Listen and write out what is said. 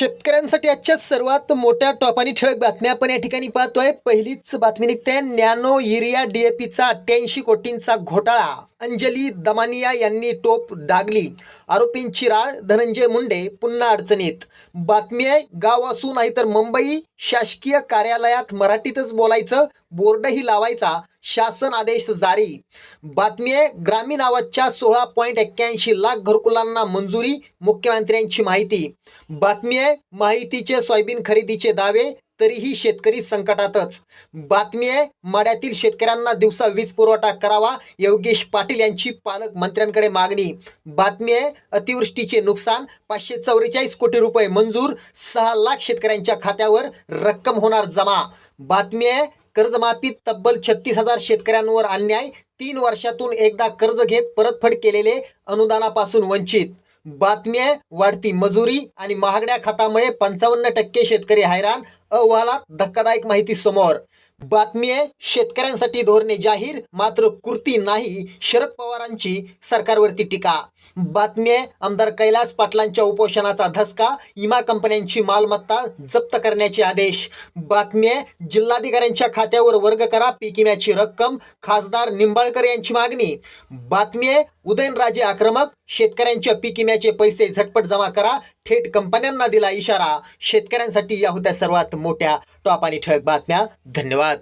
शेतकऱ्यांसाठी आजच्या सर्वात मोठ्या टॉप आणि ठळक बातम्या आपण या ठिकाणी पाहतोय. पहिलीच बातमी निघते. नॅनो युरिया डीएपीचा अठ्ठ्याऐंशी कोटींचा घोटाळा. अंजली दमानिया यांनी टोप दागली. आरोपींची राळ धनंजय मुंडे पुन्हा अडचणीत. बातमी आहे गाव असू नाही तर मुंबई शासकीय कार्यालयात मराठीतच बोलायचं बोर्डही लावायचा शासन आदेश जारी. बातमी आहे ग्रामीण आवाजच्या सोळा पॉईंट एक्क्याऐंशी लाख घरकुलांना मंजुरी मुख्यमंत्र्यांची माहिती. बातमी आहे माहितीचे सोयाबीन खरेदीचे दावे तरीही शेतकरी संकटातच. बातमी आहे माड्यातील शेतकऱ्यांना दिवसा वीज पुरवठा करावा योगेश पाटील यांची पालकमंत्र्यांकडे मागणी. बातमी आहे अतिवृष्टीचे नुकसान पाचशे चौवेचाळीस कोटी रुपये मंजूर सहा लाख शेतकऱ्यांच्या खात्यावर रक्कम होणार जमा. बातमी आहे कर्जमाफीत तब्बल छत्तीस हजार शेतकऱ्यांवर अन्याय तीन वर्षातून एकदा कर्ज घेत परतफेड केलेले अनुदानापासून वंचित. बातमी वाढती मजुरी आणि महागड्या खतामुळे पंचावन्न टक्के शेतकरी हैराण अहवालात धक्कादायक माहिती समोर. बातमी आहे शेतकऱ्यांसाठी धोरणे जाहीर मात्र कृती नाही शरद पवारांची सरकारवरती टीका. बातमी आहे आमदार कैलास पाटलांच्या उपोषणाचा धसका विमा कंपन्यांची मालमत्ता जप्त करण्याचे आदेश. बातमी आहे जिल्हाधिकाऱ्यांच्या खात्यावर वर्ग करा पीक विम्याची रक्कम खासदार निंबाळकर यांची मागणी. बातमी आहे उदयनराजे आक्रमक शेतकऱ्यांच्या पीक विम्याचे पैसे झटपट जमा करा थेट कंपन्यांना दिला इशारा. शेतकऱ्यांसाठी या होत्या सर्वात मोठ्या टॉप आणि ठळक बातम्या. धन्यवाद.